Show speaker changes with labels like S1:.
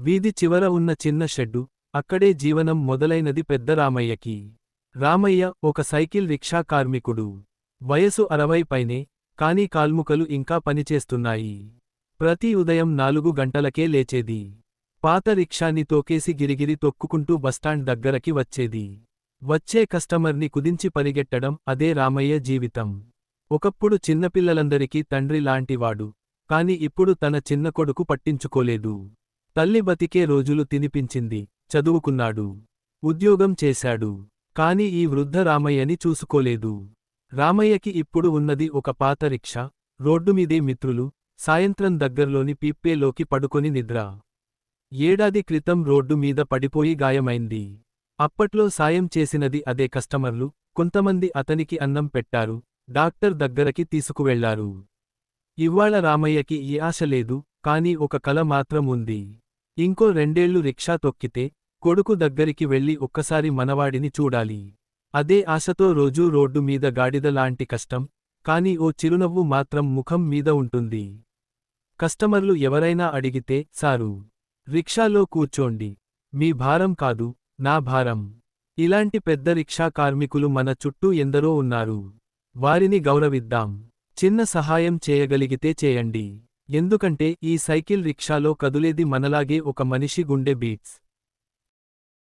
S1: వీధి చివర ఉన్న చిన్న షెడ్డు అక్కడే జీవనం మొదలైనది పెద్ద రామయ్యకి. రామయ్య ఒక సైకిల్ రిక్షా కార్మికుడు. వయసు అరవై పైనే కాని కాల్ముకలు ఇంకా పనిచేస్తున్నాయి. ప్రతి ఉదయం నాలుగు గంటలకే లేచేది. పాత రిక్షాని తోకేసి గిరిగిరి తొక్కుకుంటూ బస్టాండ్ దగ్గరకి వచ్చేది. వచ్చే కస్టమర్ని కుదించి పరిగెట్టడం అదే రామయ్య జీవితం. ఒకప్పుడు చిన్నపిల్లలందరికీ తండ్రి లాంటివాడు కాని ఇప్పుడు తన చిన్న కొడుకు పట్టించుకోలేదు. తల్లి బతికే రోజులు తినిపించింది చదువుకున్నాడు ఉద్యోగం చేశాడు కాని ఈ వృద్ధ రామయ్యని చూసుకోలేదు. రామయ్యకి ఇప్పుడు ఉన్నది ఒక పాత రిక్షా రోడ్డుమీదే మిత్రులు సాయంత్రం దగ్గర్లోని పీప్పేలోకి పడుకొని నిద్ర. ఏడాది క్రితం రోడ్డు మీద పడిపోయి గాయమైంది. అప్పట్లో సాయం చేసినది అదే కస్టమర్లు కొంతమంది అతనికి అన్నం పెట్టారు డాక్టర్ దగ్గరకి తీసుకువెళ్ళారు. ఇవ్వాళ రామయ్యకి ఈ ఆశ లేదు కాని ఒక కల మాత్రం ఉంది. ఇంకో రెండేళ్ళు రిక్షా తొక్కితే కొడుకు దగ్గరికి వెళ్ళి ఒక్కసారి మనవాడిని చూడాలి. అదే ఆశతో రోజూ రోడ్డు మీద గాడిద లాంటి కష్టం కాని ఓ చిరునవ్వు మాత్రం ముఖం మీద ఉంటుంది. కస్టమర్లు ఎవరైనా అడిగితే సారు రిక్షాలో కూర్చోండి. మీ భారం కాదు నా భారం. ఇలాంటి పెద్ద రిక్షా కార్మికులు మన చుట్టూ ఎందరో ఉన్నారు. వారిని గౌరవిద్దాం. చిన్న సహాయం చేయగలిగితే చేయండి. ఎందుకంటే ఈ సైకిల్ రిక్షాలో కదులేది మనలాగే ఒక మనిషి గుండె బీట్స్.